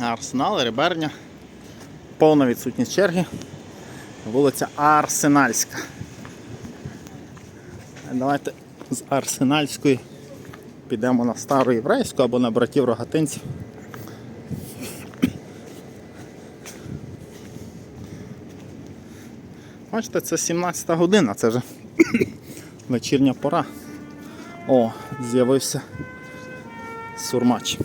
Арсенал, Реберня. Повна відсутність черги. Вулиця Арсенальська. Давайте з Арсенальської підемо на стару єврейську або на братів рогатинців. Бачите, це 17 година, це вже вечірня пора. О, з'явився сурмач.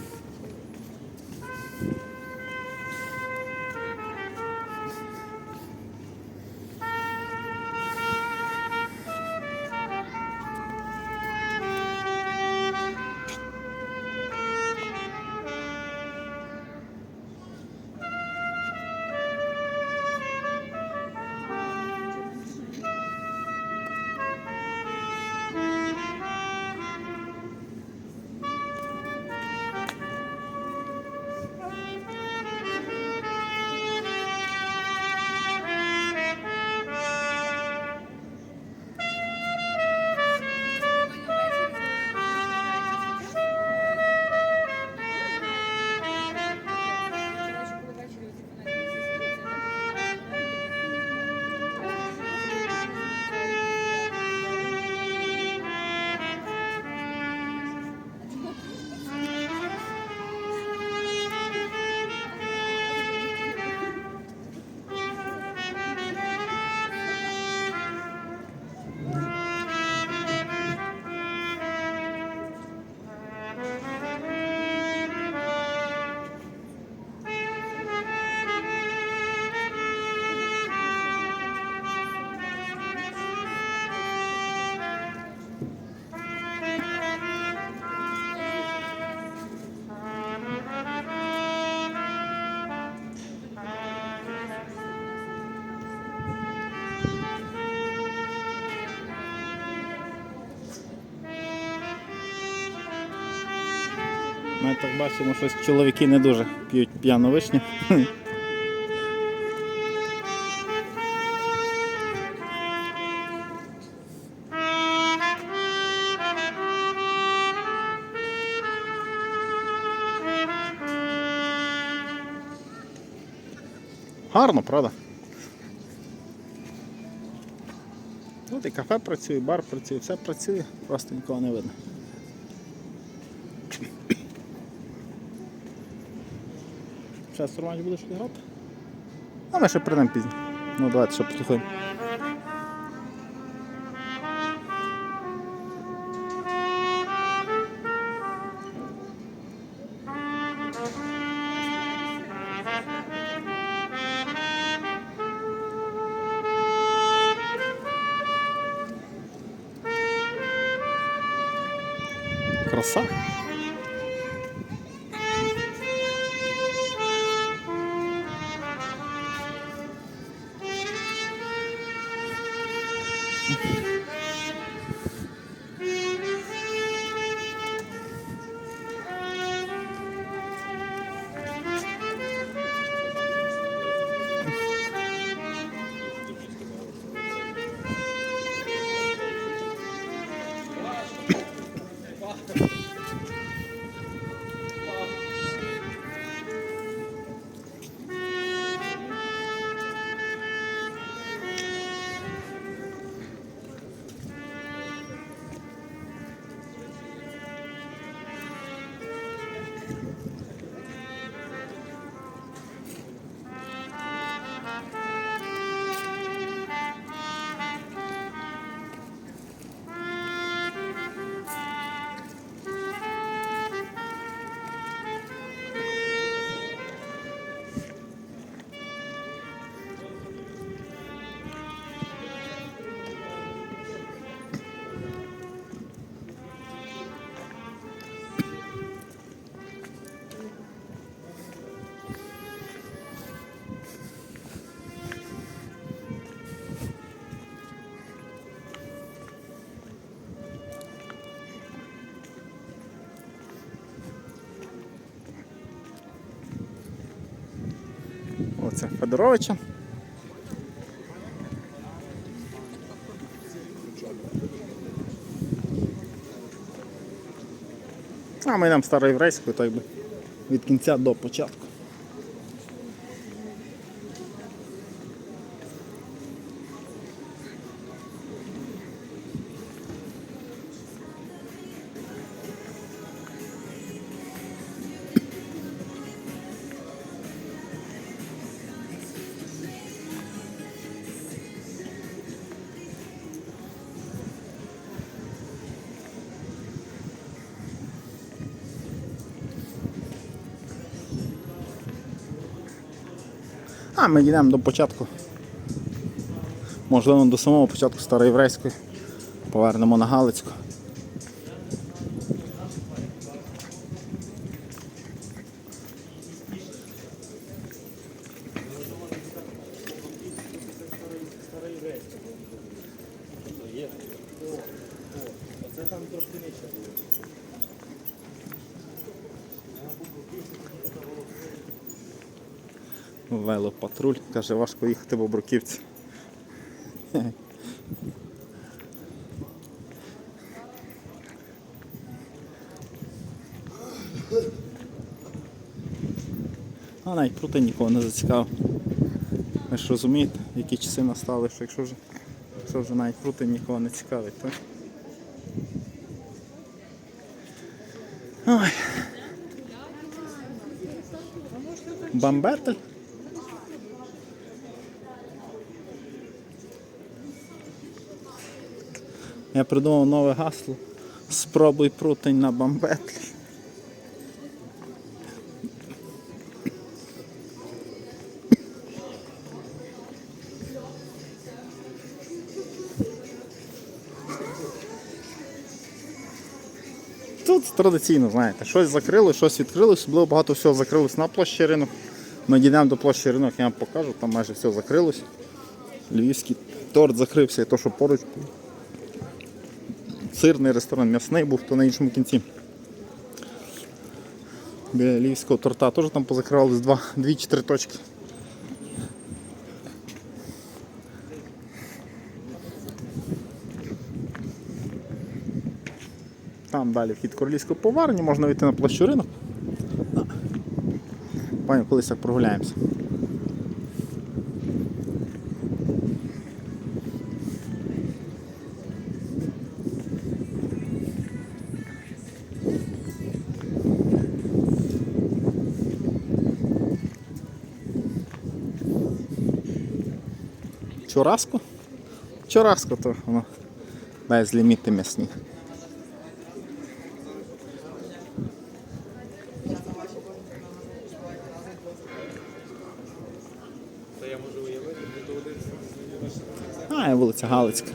Ми так бачимо, що чоловіки не дуже п'ють п'яну вишню. Гарно, правда? Тут і кафе працює, і бар працює, все працює, просто нікого не видно. Зараз Ромач будеш грати? А ми ще прийдемо пізно. Ну давайте ще послухаємо. Краса. Оце Федоровича. А ми нам староєврейською, так би від кінця до початку. А ми йдемо до початку. Можливо, до самого початку староєврейської. Повернемо на Галицьку. Велопатруль. Каже, важко їхати в Обруківці. А навіть проти нікого не зацікавив. Ви ж розумієте, які часи настали, що якщо вже, якщо вже навіть проти нікого не цікавить, так? Ой. Бамбетель? Я придумав нове гасло. Спробуй прутень на бамбетлі. Тут традиційно, знаєте, щось закрили, щось відкрили, особливо багато всього закрилось на площі ринок. Ми дійдемо до площі ринок, я вам покажу, там майже все закрилось. Львівський торт закрився, і то, що поруч. Сирний ресторан, м'ясний був, то на іншому кінці. Біля львівського торта теж там позакривались два, дві чи три точки. Там далі вхід королівської поварні, можна вийти на площу ринок. Пані, колись так прогуляємося. Чураско? Чураску то воно без ліміти м'ясні. А, вулиця Галицька.